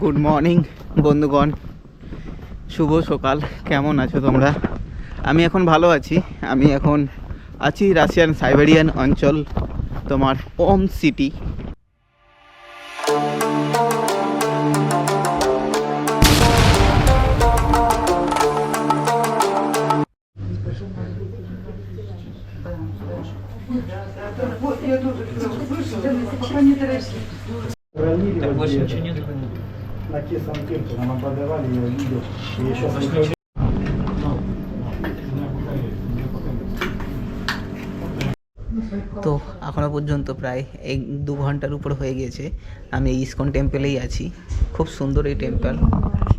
Good morning বন্ধুগণ। শুভ সকাল। কেমন আছো তোমরা? আমি এখন ভালো আছি। আমি এখন আছি রাশিয়ান সাইবেরিয়ান অঞ্চল, তোমার ওম সিটি। Так больше ничего нет? На кислом перце нам продавали, я видел. И еще তো এখনও পর্যন্ত প্রায় এক দু ঘন্টার উপর হয়ে গিয়েছে আমি এই ইস্কন টেম্পেলেই আছি খুব সুন্দর এই টেম্পল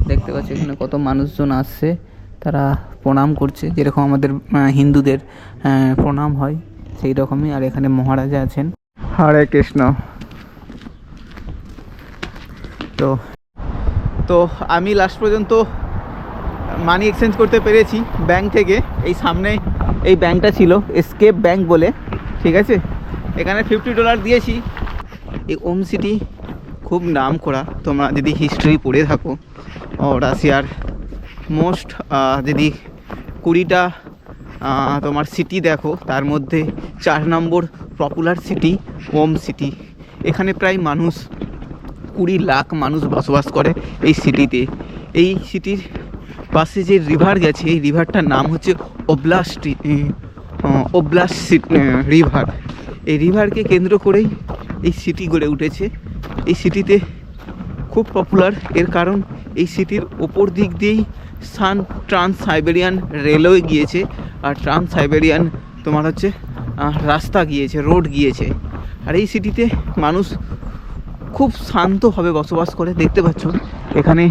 দেখতে পাচ্ছি এখানে কত মানুষজন আসছে তারা প্রণাম করছে যেরকম আমাদের আহ, হিন্দুদের আহ, প্রণাম হয় সেই রকমই আর এখানে মহারাজা আছেন হরে কৃষ্ণ তো তো আমি লাস্ট পর্যন্ত মানি এক্সচেঞ্জ করতে পেরেছি ব্যাংক থেকে। এই সামনে এই ব্যাংকটা ছিল এসকেপ ব্যাংক বলে, ঠিক আছে? এখানে ফিফটি ডলার দিয়েছি। এই ওম সিটি খুব নাম করা। তোমরা যদি হিস্ট্রি পড়ে থাকো রাশিয়ার মোস্ট যদি কুড়িটা তোমার সিটি দেখো, তার মধ্যে চার নম্বর পপুলার সিটি ওম সিটি এখানে প্রায় মানুষ কুড়ি লাখ মানুষ বসবাস করে এই সিটিতে। এই সিটির পাশে যে রিভার গেছে, এই রিভারটার নাম হচ্ছে ওবলাস্ট ওবলাস্ট রিভার এই রিভারকে কেন্দ্র করেই এই সিটি গড়ে উঠেছে। এই সিটিতে খুব পপুলার এর কারণ এই সিটির ওপর দিক দিয়েই সান ট্রান্স সাইবেরিয়ান রেলওয়ে গিয়েছে। আর ট্রান্স সাইবেরিয়ান তোমার হচ্ছে রাস্তা গিয়েছে রোড গিয়েছে। আর এই সিটিতে মানুষ খুব শান্তভাবে বসবাস করে, দেখতে পাচ্ছ? এখানে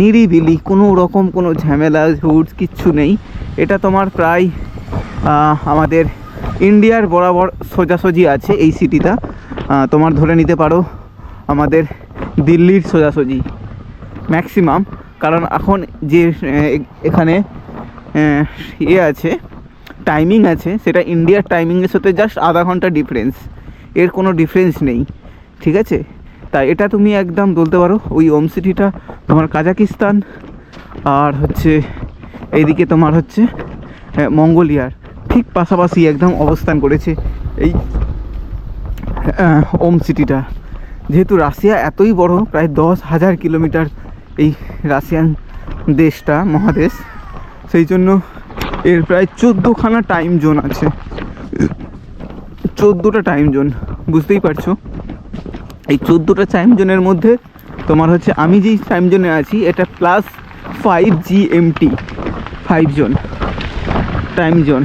নিরিবিলি, কোনো রকম কোনো ঝামেলা ঝুট কিচ্ছু নেই। এটা তোমার প্রায় আমাদের ইন্ডিয়ার বরাবর সোজাসুজি আছে এই সিটিটা। তোমার ধরে নিতে পারো, আমাদের দিল্লির সোজাসুজি, ম্যাক্সিমাম। কারণ এখন যে এখানে ইয়ে আছে, টাইমিং আছে, সেটা ইন্ডিয়ার টাইমিংয়ের সাথে জাস্ট আধা ঘণ্টা ডিফারেন্স এর কোনো ডিফারেন্স নেই, ঠিক আছে? তাই এটা তুমি একদম বলতে পারো ওই ওম সিটিটা তোমার কাজাকিস্তান আর হচ্ছে এইদিকে তোমার হচ্ছে আহ, মঙ্গোলিয়ার। ঠিক পাশাপাশি একদম অবস্থান করেছে এই ওম সিটিটা। যেহেতু রাশিয়া এতই বড় প্রায় দশ হাজার কিলোমিটার এই রাশিয়ান দেশটা মহাদেশ সেই জন্য এর প্রায় চোদ্দোখানা টাইম জোন আছে। চোদ্দোটা টাইম জোন বুঝতেই পারছ? এই চোদ্দোটা টাইম জোনের মধ্যে তোমার হচ্ছে আমি যেই টাইম জোনে আছি, এটা plus five GMT five zone time zone.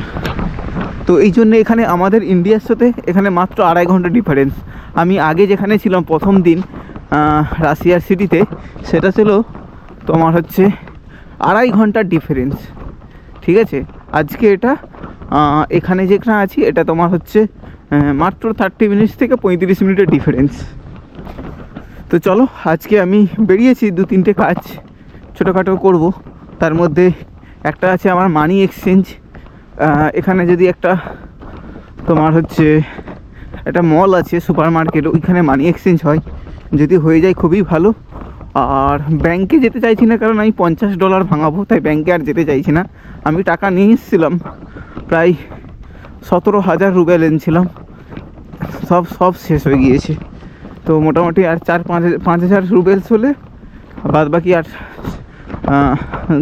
তো এই জন্য এখানে আমাদের ইন্ডিয়ার সাথে এখানে মাত্র আড়াই ঘণ্টা ডিফারেন্স আমি আগে যেখানে ছিলাম প্রথম দিন রাশিয়ার সিটিতে সেটা ছিল তোমার হচ্ছে আড়াই ঘণ্টার ডিফারেন্স ঠিক আছে? আজকে এটা এখানে যেখানে আছি, এটা তোমার হচ্ছে মাত্র থার্টি মিনিটস থেকে পঁয়ত্রিশ মিনিটের ডিফারেন্স তো চলো, আজকে আমি বেরিয়েছি দু তিনটে কাজ ছোটোখাটো করব। তার মধ্যে একটা আছে আমার মানি এক্সচেঞ্জ এখানে যদি একটা তোমার হচ্ছে একটা মল আছে সুপার মার্কেট ওইখানে মানি এক্সচেঞ্জ হয়। যদি হয়ে যায় খুবই ভালো। আর ব্যাংকে যেতে চাইছি না, কারণ আমি পঞ্চাশ ডলার ভাঙাবো, তাই ব্যাংকে আর যেতে চাইছি না। আমি টাকা নিয়ে এসেছিলাম, প্রায় সতেরো হাজার রুবেল এনেছিলাম সব সব শেষ হয়ে গিয়েছে। তো মোটামুটি আর চার পাঁচ পাঁচ হাজার রুবেলস হলে বাদ বাকি আর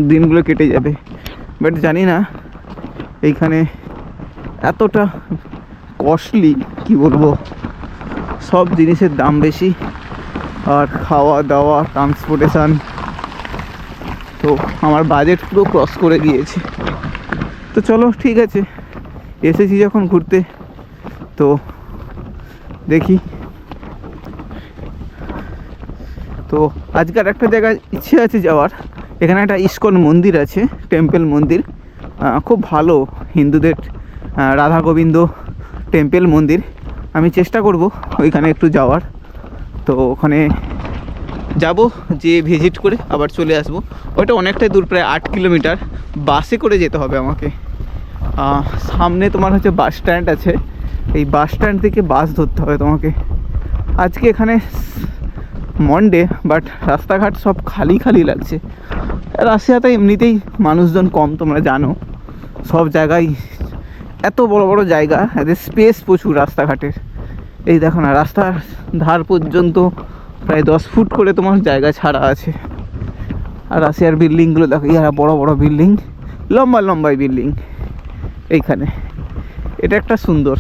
দিনগুলো কেটে যাবে। বাট জানি না, এইখানে এতটা কস্টলি কি বলব? সব জিনিসের দাম বেশি, আর খাওয়া দাওয়া ট্রান্সপোর্টেশান তো আমার বাজেট পুরো ক্রস করে গিয়েছে তো চলো, ঠিক আছে। এসেছি যখন ঘুরতে, তো দেখি তো আজকাল একটা জায়গায় ইচ্ছে আছে যাওয়ার। এখানে একটা ইস্কন মন্দির আছে, টেম্পেল মন্দির। খুব ভালো হিন্দুদের রাধা গোবিন্দ টেম্পল মন্দির। আমি চেষ্টা করব ওইখানে একটু যাওয়ার। তো ওখানে যাব যে ভিজিট করে আবার চলে আসব। ওটা অনেকটাই দূর, প্রায় আট কিলোমিটার। বাসে করে যেতে হবে আমাকে। সামনে তোমার হচ্ছে বাস স্ট্যান্ড আছে। এই বাস স্ট্যান্ড থেকে বাস ধরতে হবে তোমাকে। আজকে এখানে মন্ডে বাট রাস্তাঘাট সব খালি খালি লাগছে। রাশিয়াতে এমনিতেই মানুষজন কম, তোমরা জানো। সব জায়গায় এত বড় বড় জায়গা, এদের স্পেস প্রচুর রাস্তাঘাটের। এই দেখো না, রাস্তার ধার পর্যন্ত প্রায় দশ ফুট করে তোমার জায়গা ছাড়া আছে। আর রাশিয়ার বিল্ডিংগুলো দেখো ইহারা বড় বড় বিল্ডিং লম্বা লম্বাই বিল্ডিং এইখানে। এটা একটা সুন্দর।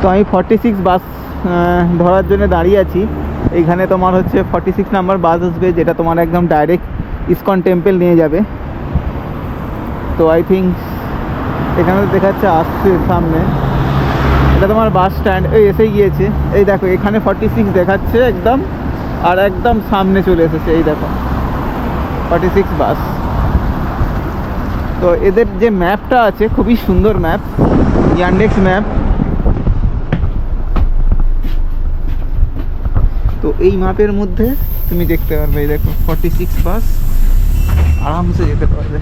তো আমি ফর্টি সিক্স বাস ধরার জন্য দাঁড়িয়ে আছি। এইখানে তোমার হচ্ছে ফর্টি সিক্স নাম্বার বাস আসবে, যেটা তোমার একদম ডাইরেক্ট ইসকন টেম্পল নিয়ে যাবে। তো আই থিঙ্ক এখানে তো দেখাচ্ছে আসছে সামনে। এটা তোমার বাস স্ট্যান্ড এই এসে গিয়েছে। এই দেখো, এখানে ফর্টি সিক্স দেখাচ্ছে একদম, আর একদম সামনে চলে এসেছে, এই দেখো। ফর্টি সিক্স বাস তো এদের যে ম্যাপটা আছে, খুবই সুন্দর ম্যাপ ইয়ান্ডেক্স ম্যাপ তো এই মাপের মধ্যে তুমি দেখতে পারবে, এই দেখো ফর্টি সিক্স বাস আরামসে যেতে পারবে।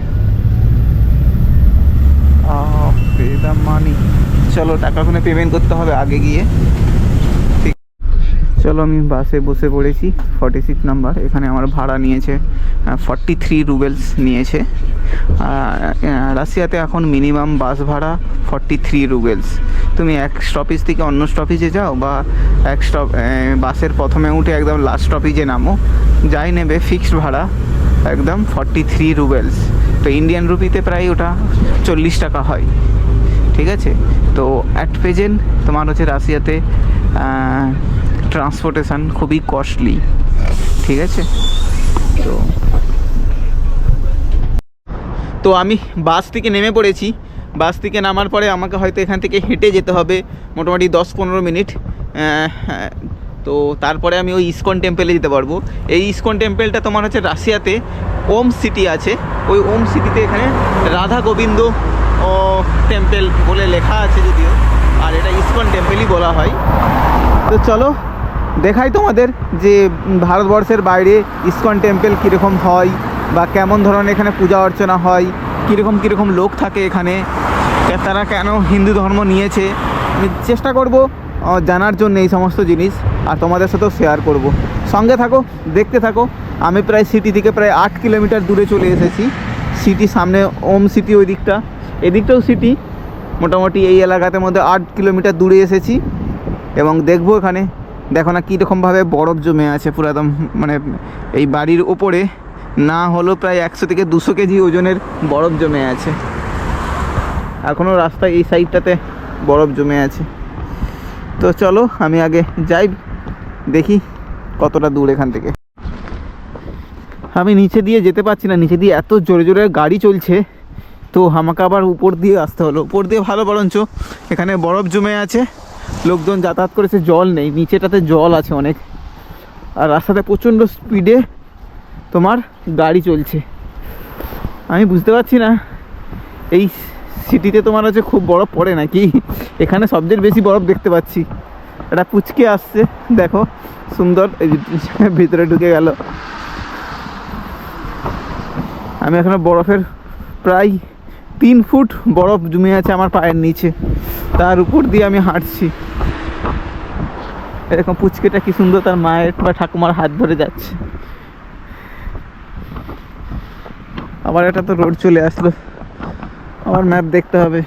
মানি। চলো টাকা ওখানে পেমেন্ট করতে হবে আগে গিয়ে। চলো আমি বাসে বসে পড়েছি ফর্টি সিক্স নাম্বার এখানে আমার ভাড়া নিয়েছে ফর্টি থ্রি রুবেলস নিয়েছে। রাশিয়াতে এখন মিনিমাম বাস ভাড়া ফর্টি থ্রি রুবেলস তুমি এক স্টপেজ থেকে অন্য স্টপেজে যাও বা এক স্টপ বাসের প্রথমে উঠে একদম লাস্ট স্টপেজে নামো। যাই নেবে ফিক্সড ভাড়া, একদম ফর্টি থ্রি রুবেলস তো ইন্ডিয়ান রুপিতে প্রায় ওটা চল্লিশ টাকা হয়। ঠিক আছে? তো অ্যাট প্রেজেন্ট তোমার হচ্ছে রাশিয়াতে ট্রান্সপোর্টেশন খুবই কস্টলি ঠিক আছে? তো তো আমি বাস থেকে নেমে পড়েছি। বাস থেকে নামার পরে আমাকে হয়তো এখান থেকে হেঁটে যেতে হবে মোটামুটি দশ পনেরো মিনিট। হ্যাঁ, তো তারপরে আমি ওই ইসকন টেম্পেলে যেতে পারব। এই ইসকন টেম্পেলটা তোমার হচ্ছে রাশিয়াতে ওম সিটি আছে। ওই ওম সিটিতে এখানে রাধা গোবিন্দ টেম্পেল বলে লেখা আছে যদিও। আর এটা ইসকন টেম্পেলই বলা হয়। তো চলো দেখাই তোমাদের যে ভারতবর্ষের বাইরে ইসকন টেম্পেল কীরকম হয় বা কেমন ধরনের এখানে পূজা অর্চনা হয়, কীরকম কীরকম লোক থাকে এখানে তারা কেন হিন্দু ধর্ম নিয়েছে, আমি চেষ্টা করব জানার জন্য এই সমস্ত জিনিস আর তোমাদের সাথেও শেয়ার করব। সঙ্গে থাকো, দেখতে থাকো, আমি প্রায় সিটি থেকে প্রায় আট কিলোমিটার দূরে চলে এসেছি সিটি সামনে ওম সিটি ওই দিকটা, এদিকটাও সিটি মোটামুটি এই এলাকাতে মধ্যে আট কিলোমিটার দূরে এসেছি, এবং দেখব এখানে দেখো না কীরকমভাবে বরফ জমে আছে পুরো একদম মানে এই বাড়ির ওপরে না হলো প্রায় একশো থেকে দুশো কেজি ওজনের বরফ জমে আছে। এখনও রাস্তায় এই সাইডটাতে বরফ জমে আছে। তো চলো, আমি আগে যাই, দেখি কতটা দূর এখান থেকে। আমি নিচে দিয়ে যেতে পারছি না, নিচে দিয়ে এত জোরে জোরে গাড়ি চলছে। তো আমাকে আবার উপর দিয়ে আসতে হলো। উপর দিয়ে ভালো বরঞ্চ এখানে বরফ জমে আছে। লোকজন যাতায়াত করেছে জল নেই, নিচেটাতে জল আছে অনেক। আর রাস্তাতে প্রচণ্ড স্পিডে তোমার গাড়ি চলছে। আমি বুঝতে পারছি না, এই সিটিতে তোমার হচ্ছে খুব বরফ পড়ে নাকি? এখানে সবচেয়ে বেশি বরফ দেখতে পাচ্ছি। এটা পুচকে আসছে, দেখো, সুন্দর ভিতরে ঢুকে গেল। আমি এখনও বরফের প্রায় তিন ফুট বরফ জমে আছে আমার পায়ের নিচে। তার উপর দিয়ে আমি হাঁটছি। এরকম পুচকেটা কি সুন্দর তার মায়ের বা ঠাকুমার হাত ধরে যাচ্ছে। আবার এটা তো রোড চলে আসলো। আবার ম্যাপ দেখতে হবে।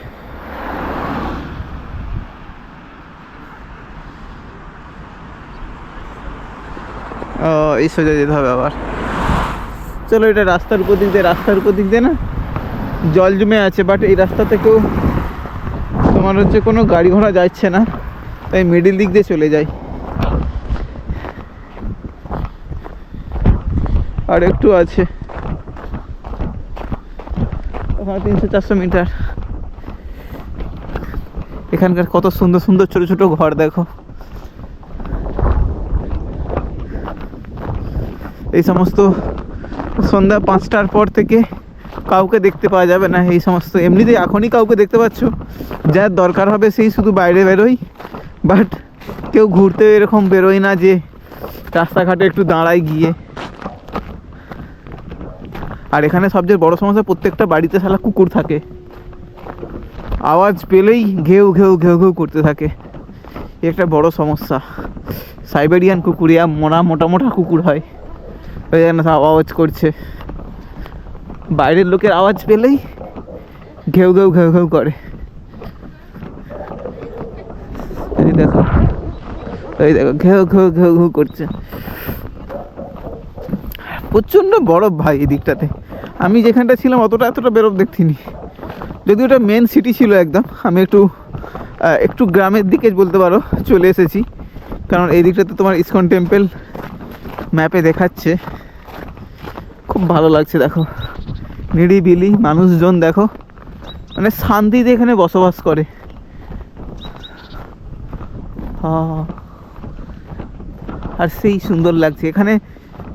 ও, এই সোজা যেতে হবে আবার। চলো এটা রাস্তার উপর দিক দিয়ে, রাস্তার উপর দিক দিয়ে না? জল জমে আছে বাট এই রাস্তা থেকেও তোমার হচ্ছে কোনো গাড়ি ঘোড়া যাচ্ছে না। তাই মিডিল দিক দিয়ে চলে যাই। আর একটু আছে। ওখানে তিনশো চারশো মিটার। এখানকার কত সুন্দর সুন্দর ছোট ছোট ঘর, দেখো। এই সমস্ত সন্ধ্যা পাঁচটার পর থেকে কাউকে দেখতে পাওয়া যাবে না, এই সমস্ত। এমনিতে এখনই কাউকে দেখতে পাচ্ছ। যার দরকার হবে সেই শুধু বাইরে বেরোয় বাট কেউ ঘুরতে এরকম বেরোয় না যে রাস্তাঘাটে একটু দাঁড়ায় গিয়ে। আর এখানে সবচেয়ে বড় সমস্যা, প্রত্যেকটা বাড়িতে শালা কুকুর থাকে। আওয়াজ পেলেই ঘেউ ঘেউ ঘেউ ঘেউ করতে থাকে। একটা বড় সমস্যা। সাইবেরিয়ান কুকুরিয়া মোটা মোটা মোটা কুকুর হয়। ওই জন্য আওয়াজ করছে। বাইরের লোকের আওয়াজ পেলেই ঘেউ ঘেউ ঘেউ ঘেউ করে। এই দেখো এই দেখো, ঘেউ ঘেউ ঘেউ ঘেউ করছে। প্রচণ্ড বরফ ভাই এই দিকটাতে। আমি যেখানটা ছিলাম অতটা এতটা বেরোপ দেখতিনি। যদি ওটা মেন সিটি ছিল একদম। আমি একটু একটু গ্রামের দিকে বলতে পারো, চলে এসেছি। কারণ এই দিকটাতে তোমার ইসকন টেম্পল ম্যাপে দেখাচ্ছে। খুব ভালো লাগছে, দেখো। নিরিবিলি মানুষজন দেখো। মানে শান্তিতে এখানে বসবাস করে। আর সেই সুন্দর লাগছে। এখানে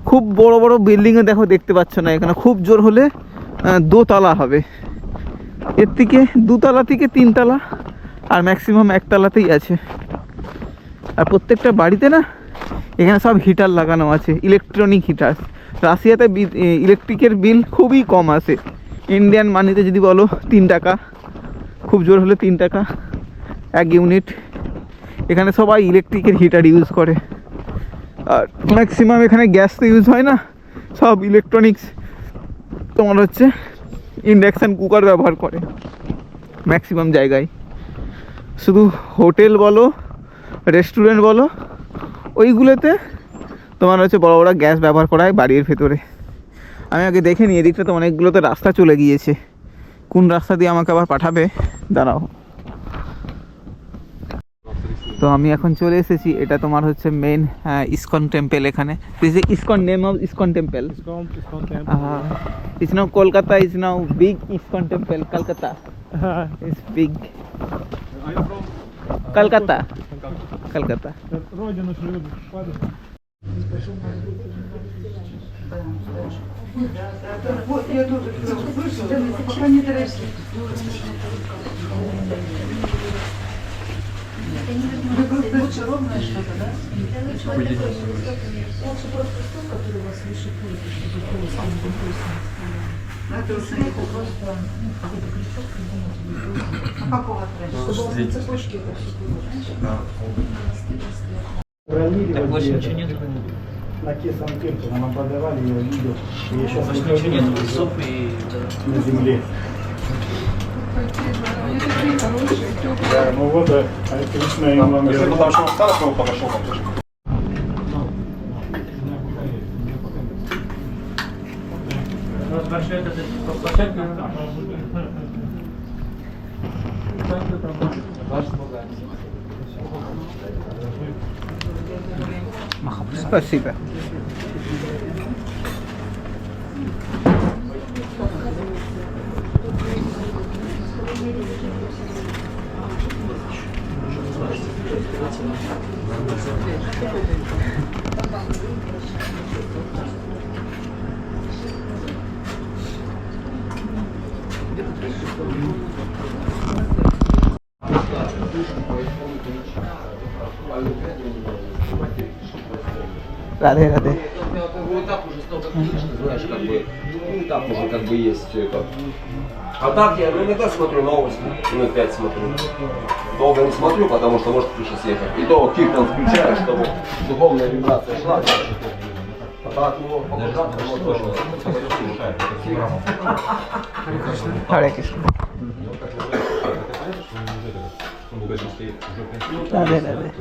খুব বড় বড় বিল্ডিংয়ে দেখো দেখতে পাচ্ছ না। এখানে খুব জোর হলে দোতলা হবে। এর থেকে দুতলা থেকে তিনতলা আর ম্যাক্সিমাম একতলাতেই আছে। আর প্রত্যেকটা বাড়িতে না, এখানে সব হিটার লাগানো আছে ইলেকট্রনিক হিটার রাশিয়াতে ইলেকট্রিকের বিল খুবই কম আসে ইন্ডিয়ান মানিতে যদি বলো, তিন টাকা। খুব জোর হলে তিন টাকা এক ইউনিট এখানে সবাই ইলেকট্রিকের হিটার ইউজ করে। আর ম্যাক্সিমাম এখানে গ্যাস তো ইউজ হয় না, সব ইলেকট্রনিক্স তোমার হচ্ছে ইন্ডাকশান কুকার ব্যবহার করে ম্যাক্সিমাম জায়গায়। শুধু হোটেল বলো রেস্টুরেন্ট বলো, ওইগুলোতে তোমার হচ্ছে বড় বড় গ্যাস ব্যবহার করা হয় বাড়ির ভেতরে। আমি আগে দেখে নিই এদিকটা তো অনেকগুলোতে রাস্তা চলে গিয়েছে। কোন রাস্তা দিয়ে আমাকে আবার পাঠাবে? দাঁড়াও। তো আমি এখন চলে এসেছি এটা তোমার হচ্ছে মেন ইসকন টেম্পল এখানে। This is ISKCON name of ISKCON temple it's now Kolkata is now big ISKCON temple Kolkata is big Kolkata Kolkata Вот я тоже вышел, пока не торопись. Это лучше просто... ровное что-то, да? Это лучше вот такой Лучше просто стол, который у вас выше будет, чтобы просто не Да, ты просто ну, какой-то крючок придумать. А какого отправить? Чтобы у вас цепочки это все было, знаешь? Да. Так больше ничего нет. На Кесанкирке нам подавали, я видел. Я сейчас больше ничего нет, лесов и... На земле. Да, ну вот, э, а это лично им нам... Если бы там шел старшего, подошел там тоже. Большая эта площадка. Ваш слуга. Спасибо. Thank you. Рады, рады. Ну, так уже столько книжек, знаешь, как бы, ну, так уже как бы есть все это. А так я ну, иногда смотрю новости, минут пять смотрю. Долго не смотрю, потому что может крыша съехать. И то кик там включаю, чтобы духовная вибрация шла. А так, ну, покушать, может, точно. Харе да, да, да.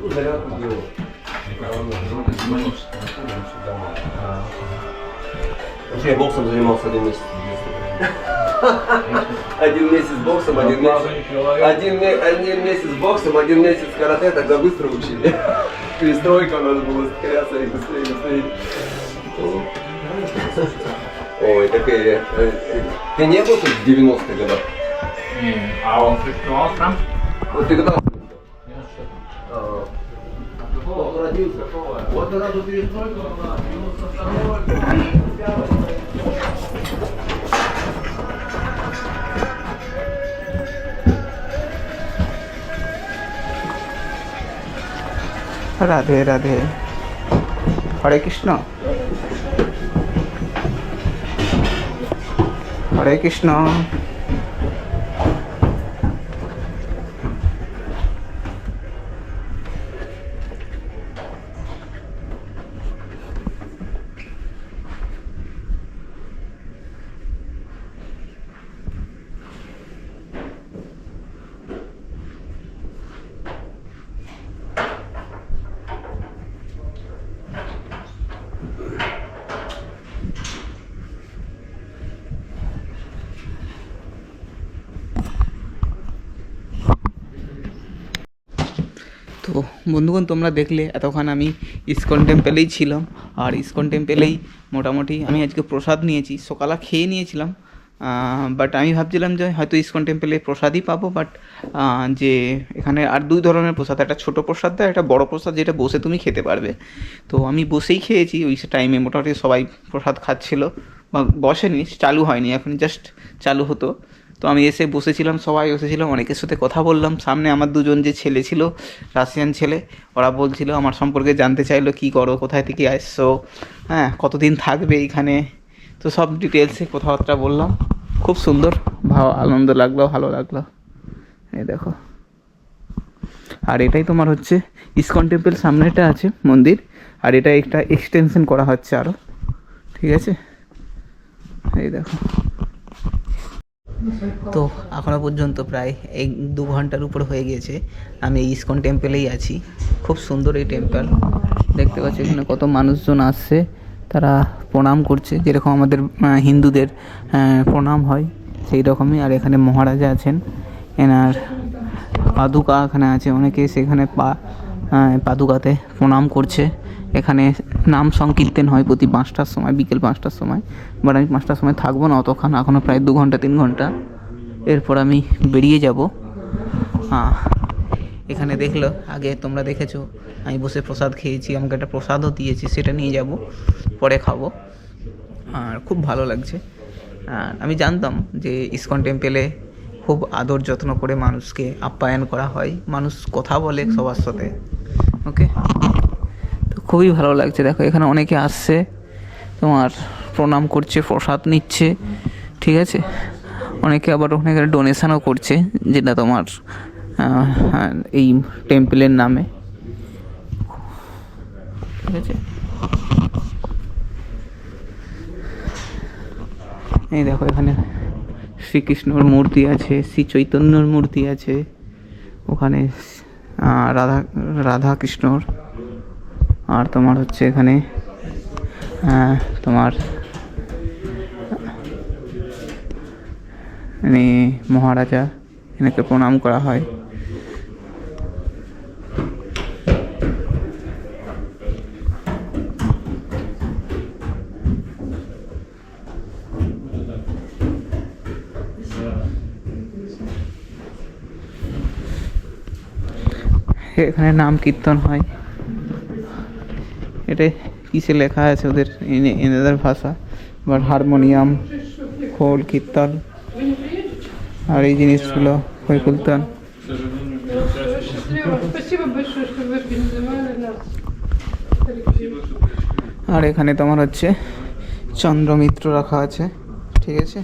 Вообще я боксом занимался один месяц. Один месяц боксом, один месяц, один, один месяц боксом, один месяц карате, тогда быстро учили. Перестройка надо было стреляться и быстрее, быстрее. Ой, такая... Э, ты не был тут в 90-х годах? a odfrytką Wolfram? Od tych dobrych. O, rodziłka. Od razu wyjeżdżałem. Radhe Radhe Hare Krishna Hare Krishna বন্ধুগণ, তোমরা দেখলে এতক্ষণ আমি ISKCON টেম্পেলেই ছিলাম। আর ISKCON টেম্পেলেই মোটামুটি আমি আজকে প্রসাদ নিয়েছি। সকালে খেয়ে নিয়েছিলাম বাট আমি ভাবছিলাম যে হয়তো ইসকন টেম্পেলে প্রসাদই পাবো বাট যে এখানে আর দুই ধরনের প্রসাদ, একটা ছোটো প্রসাদ দেয়, একটা বড় প্রসাদ যেটা বসে তুমি খেতে পারবে। তো আমি বসেই খেয়েছি, ওই টাইমে মোটামুটি সবাই প্রসাদ খাচ্ছিল, বা বসেনি, চালু হয়নি, এখন জাস্ট চালু হতো। তো আমি এসে বসেছিলাম, সবাই বসেছিলাম অনেকের সাথে কথা বললাম। সামনে আমার দুজন যে ছেলে ছিল, রাশিয়ান ছেলে, ওরা বলছিল, আমার সম্পর্কে জানতে চাইলো, কী করো, কোথায় থেকে আসছো? হ্যাঁ কতদিন থাকবে এখানে? তো সব ডিটেলসে কথাবার্তা বললাম। খুব সুন্দর, ভালো, আনন্দ লাগল, ভালো লাগল। এই দেখো। আর এটাই তোমার হচ্ছে, ইসকন টেম্পল সামনেটা আছে, মন্দির। আর এটা একটা এক্সটেনশন করা হচ্ছে আরও ঠিক আছে? এই দেখো। তো এখনও পর্যন্ত প্রায় এক দু ঘণ্টার উপর হয়ে গিয়েছে। আমি এই ইসকন টেম্পেলেই আছি। খুব সুন্দর এই টেম্পল। দেখতে পাচ্ছি এখানে কত মানুষজন আসছে। তারা প্রণাম করছে। যেরকম আমাদের হিন্দুদের প্রণাম হয়, সেই রকমই। আর এখানে মহারাজা আছেন। এনার পাদুকা এখানে আছে। অনেকে সেখানে পা পাদুকাতে প্রণাম করছে। এখানে নাম সংকীর্তন হয় প্রতি পাঁচটার সময়, বিকেল পাঁচটার সময়। বাট আমি পাঁচটার সময় থাকব না অতক্ষণ এখনও প্রায় দু ঘণ্টা, তিন ঘণ্টা। এরপর আমি বেরিয়ে যাব। হ্যাঁ এখানে দেখল, আগে তোমরা দেখেছ, আমি বসে প্রসাদ খেয়েছি, আমাকে একটা প্রসাদও দিয়েছি, সেটা নিয়ে যাব, পরে খাব। আর খুব ভালো লাগছে। আর আমি জানতাম যে ইসকন টেম্পেলে খুব আদর যত্ন করে মানুষকে আপ্যায়ন করা হয়। মানুষ কথা বলে সবার সাথে। ওকে খুবই ভালো লাগছে। দেখো এখানে অনেকে আসছে তোমার প্রণাম করছে প্রসাদ নিচ্ছে ঠিক আছে? অনেকে আবার ওখানে ডোনেশনও করছে যেটা তোমার হ্যাঁ, এই টেম্পলের নামে। ঠিক আছে? এই দেখো এখানে শ্রীকৃষ্ণর মূর্তি আছে শ্রী চৈতন্যর মূর্তি আছে ওখানে রাধা রাধা কৃষ্ণর আর তোমার হচ্ছে এখানে তোমার মানে মহারাজা, এনাকে প্রণাম করা হয়। এখানে নাম কীর্তন হয়। এটা কিসে লেখা আছে ওদের এনেদের ভাষা? বা হারমোনিয়াম খোল কীর্তন আর এই জিনিসগুলো হৈকুলতন আর এখানে তোমার হচ্ছে চন্দ্রমিত্র রাখা আছে ঠিক আছে?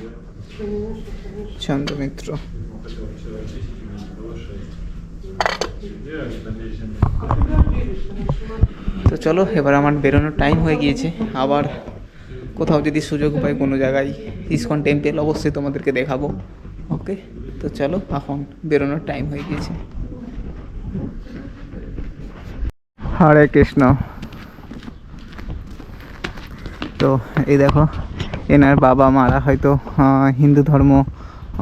চন্দ্রমিত্র। Yeah, তো চলো, এবার আমার বেরোনোর টাইম হয়ে গিয়েছে। আবার কোথাও যদি সুযোগ পাই কোনো জায়গায়, ইসকন টেম্পেল অবশ্যই তোমাদেরকে দেখাবো। ওকে তো চলো, এখন বেরোনোর টাইম হয়ে গিয়েছে। হরে কৃষ্ণ। তো এই দেখো, এনার বাবা মারা হয়তো হিন্দু ধর্ম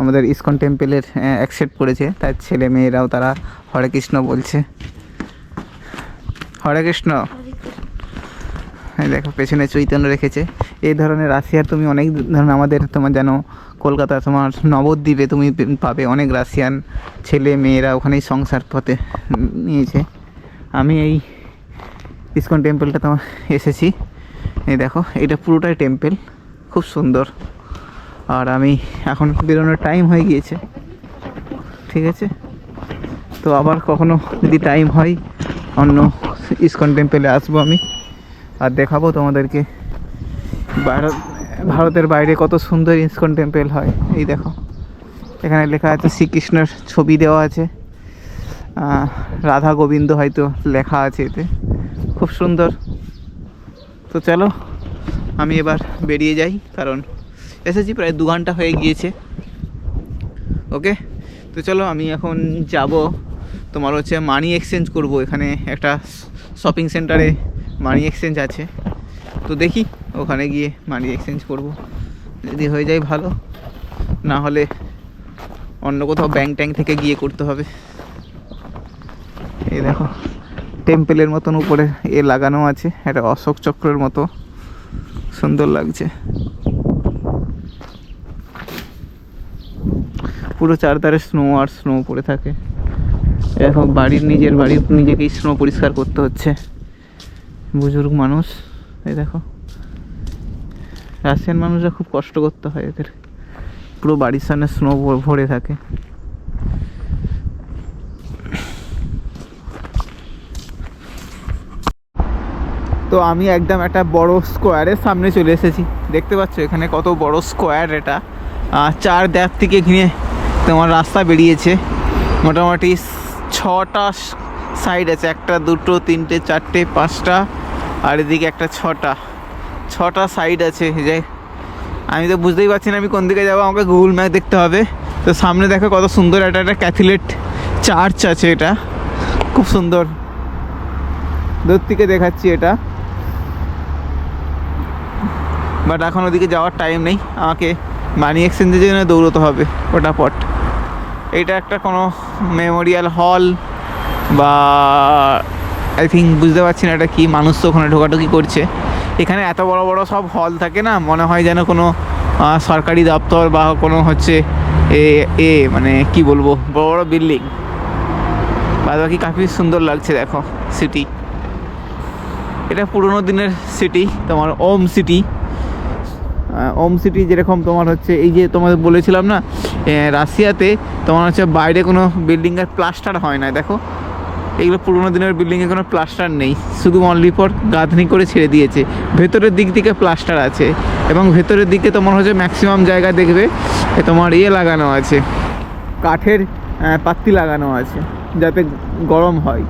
আমাদের ইসকন টেম্পেলের অ্যাকসেপ্ট করেছে। তার ছেলে মেয়েরাও তারা হরে কৃষ্ণ বলছে। হরে কৃষ্ণ। দেখো, পেছনে চৈতন্য রেখেছে। এই ধরনের রাশিয়ার তুমি অনেক ধরনের আমাদের তোমার যেন কলকাতা তোমার নবদ্বীপে তুমি পাবে অনেক রাশিয়ান ছেলে মেয়েরা ওখানেই সংসার পথে নিয়েছে। আমি এই ইসকন টেম্পলটা তোমার এসেছি। এই দেখো, এটা পুরোটাই টেম্পল, খুব সুন্দর। আর আমি এখন বেরোনোর টাইম হয়ে গিয়েছে। ঠিক আছে? তো আবার কখনো যদি টাইম হয়, অন্য ইসকন টেম্পলে আসব আমি। আর দেখাবো তোমাদেরকে ভারত ভারতের বাইরে কত সুন্দর ইস্কন টেম্পল হয়। এই দেখো, এখানে লেখা আছে শ্রীকৃষ্ণের ছবি দেওয়া আছে। রাধা গোবিন্দ হয়তো লেখা আছে এতে। খুব সুন্দর। তো চলো, আমি এবার বেরিয়ে যাই, কারণ এসেছি প্রায় দু ঘণ্টা হয়ে গিয়েছে। ওকে? তো চলো, আমি এখন যাব। তোমার হচ্ছে মানি এক্সচেঞ্জ করব। এখানে একটা শপিং সেন্টারে মানি এক্সচেঞ্জ আছে। তো দেখি ওখানে গিয়ে মানি এক্সচেঞ্জ করব। যদি হয়ে যায় ভালো, না হলে অন্য কোথাও ব্যাংক ট্যাঙ্ক থেকে গিয়ে করতে হবে। এই দেখো, টেম্পেলের মতন উপরে এ লাগানো আছে, একটা অশোক চক্রের মতো। সুন্দর লাগছে। পুরো চারধারে স্নো আর স্নো পড়ে থাকে। এখন বাড়ির নিজের বাড়ি নিজেকেই স্নো পরিষ্কার করতে হচ্ছে। বুজুর্গ মানুষ, এই দেখো। রাশিয়ান মানুষরা খুব কষ্ট করতে হয় এদের। পুরো বাড়ির সামনে স্নো ভরে থাকে। তো আমি একদম একটা বড় স্কোয়ারের সামনে চলে এসেছি। দেখতে পাচ্ছ এখানে কত বড় স্কোয়ার এটা। চার দেখ থেকে ঘিরে তোমার রাস্তা বেরিয়েছে। মোটামুটি ছটা সাইড আছে, একটা, দুটো, তিনটে, চারটে, পাঁচটা, আর এদিকে একটা ছটা। ছটা সাইড আছে যে, আমি তো বুঝতেই পারছি না আমি কোন দিকে যাব, আমাকে গুগল ম্যাপ দেখতে হবে। তো সামনে দেখো কত সুন্দর একটা একটা ক্যাথলিট চার্চ আছে এটা, খুব সুন্দর। দূর থেকে দেখাচ্ছি এটা। বাট এখন ওদিকে যাওয়ার টাইম নেই, আমাকে মানি এক্সচেঞ্জের জন্য দৌড়তে হবে ফটাফট এটা একটা কোনো মেমোরিয়াল হল বা আই থিঙ্ক বুঝতে পারছি না এটা কি, মানুষ তো ওখানে ঢোকাঢুকি করছে। এখানে এত বড় বড় সব হল থাকে না, মনে হয় যেন কোনো সরকারি দপ্তর বা কোনো হচ্ছে এ এ মানে কি বলব, বড় বড় বিল্ডিং। বাদ বাকি কাফি সুন্দর লাগছে, দেখো সিটি এটা পুরোনো দিনের সিটি তোমার ওম সিটি ওম সিটি যেরকম তোমার হচ্ছে এই যে তোমাদের বলেছিলাম না রাশিয়াতে তোমার হচ্ছে বাইরে কোনো বিল্ডিংয়ের প্লাস্টার হয় না দেখো। এগুলো পুরোনো দিনের বিল্ডিংয়ে কোনো প্লাস্টার নেই, শুধু অনলি ফর গাঁথনি করে ছেড়ে দিয়েছে। ভেতরের দিক থেকে প্লাস্টার আছে, এবং ভেতরের দিকে তোমার হচ্ছে ম্যাক্সিমাম জায়গা দেখবে তোমার ইয়ে লাগানো আছে, কাঠের পাত্তি লাগানো আছে, যাতে গরম হয়।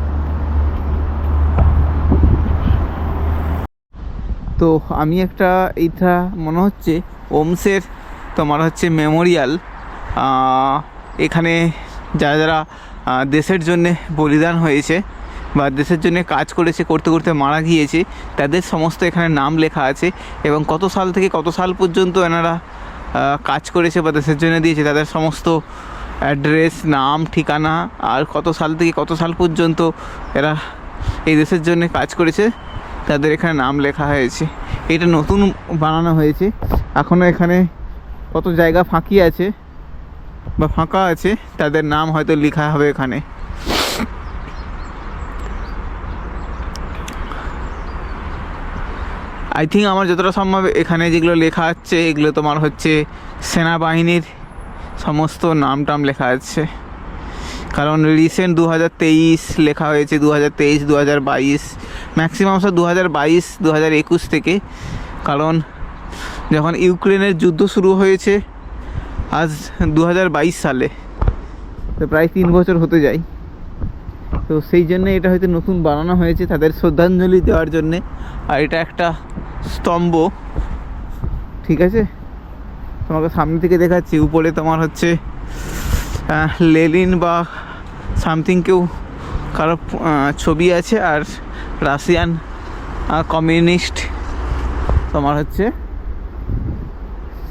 তো আমি একটা এইটা, মনে হচ্ছে ওমসের, তোমার হচ্ছে মেমোরিয়াল এখানে যারা যারা দেশের জন্যে বলিদান হয়েছে বা দেশের জন্য কাজ করেছে, করতে করতে মারা গিয়েছে, তাদের সমস্ত এখানে নাম লেখা আছে এবং কত সাল থেকে কত সাল পর্যন্ত এনারা কাজ করেছে বা দেশের জন্য দিয়েছে, তাদের সমস্ত অ্যাড্রেস, নাম, ঠিকানা, আর কত সাল থেকে কত সাল পর্যন্ত এরা এই দেশের জন্য কাজ করেছে তাদের এখানে নাম লেখা হয়েছে। এটা নতুন বানানো হয়েছে। এখনও এখানে কত জায়গা ফাঁকি আছে বা ফাঁকা আছে, তাদের নাম হয়তো লেখা হবে এখানে। আই থিঙ্ক আমার যতটা সম্ভব এখানে যেগুলো লেখা আছে, এগুলো তোমার হচ্ছে সেনাবাহিনীর সমস্ত নাম টাম লেখা আছে। কারণ রিসেন্ট দু হাজার তেইশ লেখা হয়েছে দু হাজার তেইশ দু হাজার বাইশ। ম্যাক্সিমাম সব দু হাজার বাইশ দু হাজার একুশ থেকে। কারণ যখন ইউক্রেনের যুদ্ধ শুরু হয়েছে আজ দু হাজার বাইশ সালে, তো প্রায় তিন বছর হতে যায়। তো সেই জন্য এটা হয়তো নতুন বানানো হয়েছে, তাদের শ্রদ্ধাঞ্জলি দেওয়ার জন্যে। আর এটা একটা স্তম্ভ। ঠিক আছে? তোমাকে সামনে থেকে দেখাচ্ছি। উপরে তোমার হচ্ছে লেলিন বা সামথিং কেউ কারও ছবি আছে। আর রাশিয়ান কমিউনিস্ট, তোমার হচ্ছে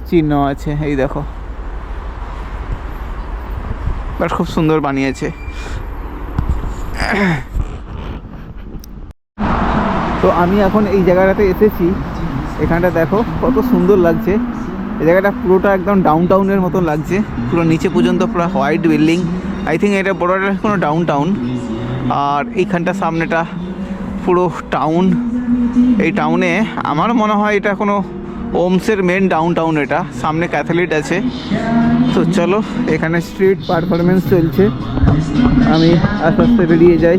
চিহ্ন আছে, এই দেখো। খুব সুন্দর বানিয়েছে। তো আমি এখন এই জায়গাটাতে এসেছি। এখানটা দেখো, কত সুন্দর লাগছে। এই জায়গাটা পুরোটা একদম ডাউন টাউনের মতো লাগছে। পুরো নিচে পর্যন্ত পুরো হোয়াইট বিল্ডিং আই থিঙ্ক এটা বড়টা কোনো ডাউন টাউন আর এইখানটা সামনেটা পুরো টাউন এই টাউনে আমার মনে হয় এটা কোনো ওমসের মেন ডাউন টাউন এটা, সামনে ক্যাথলিট আছে। তো চলো, এখানে স্ট্রিট পারফরমেন্স চলছে। আমি আস্তে আস্তে বেরিয়ে যাই।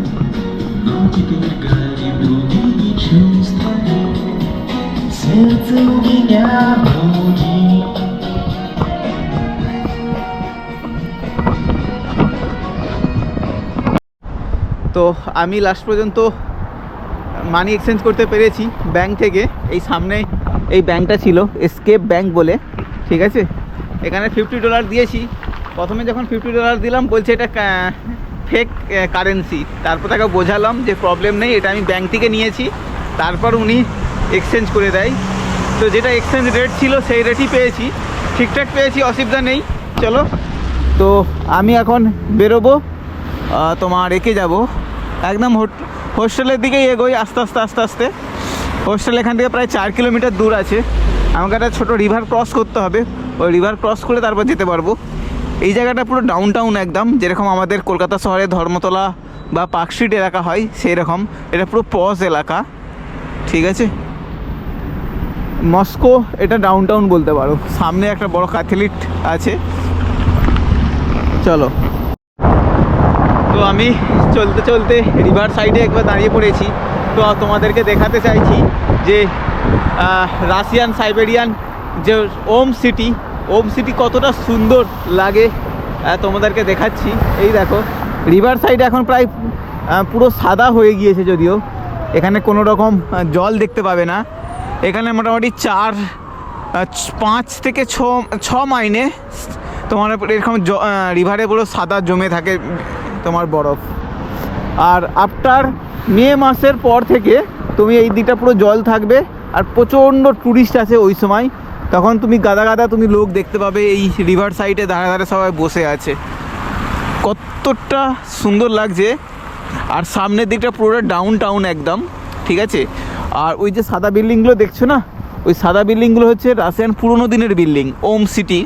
তো আমি লাস্ট পর্যন্ত মানি এক্সচেঞ্জ করতে পেরেছি ব্যাংক থেকে। এই সামনে এই ব্যাংকটা ছিল এসকেপ ব্যাংক বলে, ঠিক আছে? এখানে ফিফটি ডলার দিয়েছি। প্রথমে যখন ফিফটি ডলার দিলাম, বলছে এটা ফেক কারেন্সি তারপর তাকে বোঝালাম যে প্রবলেম নেই, এটা আমি ব্যাংক থেকে নিয়েছি। তারপর উনি এক্সচেঞ্জ করে দেয়। তো যেটা এক্সচেঞ্জ রেট ছিল, সেই রেটই পেয়েছি। ঠিকঠাক পেয়েছি, অসুবিধা নেই। চলো। তো আমি এখন বেরোবো তোমার একে যাব? একদম হোট- হোস্টেলের দিকেই এগোই আস্তে আস্তে আস্তে আস্তে। হোস্টেল এখান থেকে প্রায় চার কিলোমিটার দূর আছে। আমাকে একটা ছোটো রিভার ক্রস করতে হবে। ওই রিভার ক্রস করে তারপর যেতে পারব। এই জায়গাটা পুরো ডাউন টাউন একদম। যেরকম আমাদের কলকাতা শহরে ধর্মতলা বা পার্ক স্ট্রিট এলাকা হয় সেই রকম এটা পুরো পজ এলাকা। ঠিক আছে? মস্কো, এটা ডাউন টাউন বলতে পারো। সামনে একটা বড় ক্যাথলিট আছে। চলো। আমি চলতে চলতে রিভার সাইডে একবার দাঁড়িয়ে পড়েছি। তো তোমাদেরকে দেখাতে চাইছি যে রাশিয়ান সাইবেরিয়ান যে ওম সিটি ওম সিটি কতটা সুন্দর লাগে তোমাদেরকে দেখাচ্ছি। এই দেখো রিভার সাইডে এখন প্রায় পুরো সাদা হয়ে গিয়েছে যদিও। এখানে কোনো রকম জল দেখতে পাবে না। এখানে মোটামুটি চার পাঁচ থেকে ছ ছ মাইনে তোমার এরকম রিভারে পুরো সাদা জমে থাকে। তোমার বরফ। আর আফটার মে মাসের পর থেকে তুমি এই দিকটা পুরো জল থাকবে আর প্রচণ্ড ট্যুরিস্ট আছে ওই সময়। তখন তুমি গাদা গাদা তুমি লোক দেখতে পাবে, এই রিভার সাইডে ধারে ধারে সবাই বসে আছে। কতটা সুন্দর লাগছে। আর সামনের দিকটা পুরোটা ডাউন টাউন একদম, ঠিক আছে? আর ওই যে সাদা বিল্ডিংগুলো দেখছ না? ওই সাদা বিল্ডিংগুলো হচ্ছে রাশিয়ান পুরনো দিনের বিল্ডিং ওম সিটি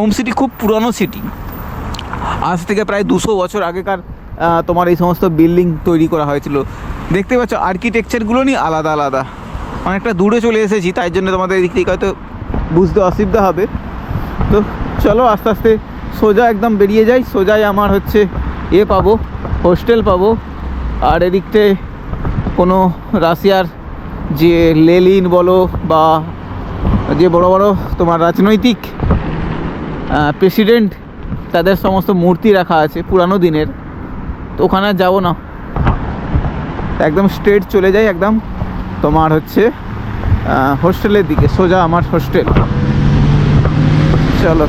ওম সিটি খুব পুরনো সিটি আজ থেকে প্রায় দুশো বছর আগেকার তোমার এই সমস্ত বিল্ডিং তৈরি করা হয়েছিল। দেখতে পাচ্ছ আর্কিটেকচারগুলো নিয়ে আলাদা আলাদা। অনেকটা দূরে চলে এসেছি, তাই জন্য তোমাদের এদিক থেকে হয়তো বুঝতে অসুবিধা হবে। তো চলো আস্তে আস্তে সোজা একদম বেরিয়ে যাই। সোজাই আমার হচ্ছে এ পাবো, হোস্টেল পাবো। আর এদিকতে কোনো রাশিয়ার যে লেলিন বলো বা যে বড় বড় তোমার রাজনৈতিক প্রেসিডেন্ট তাদের সমস্ত মূর্তি রাখা আছে, পুরানো দিনের। তো ওখানে যাব না। একদম স্ট্রেট চলে যাই একদম। তোমার হচ্ছে হোস্টেলের দিকে, সোজা আমার হোস্টেল চলো।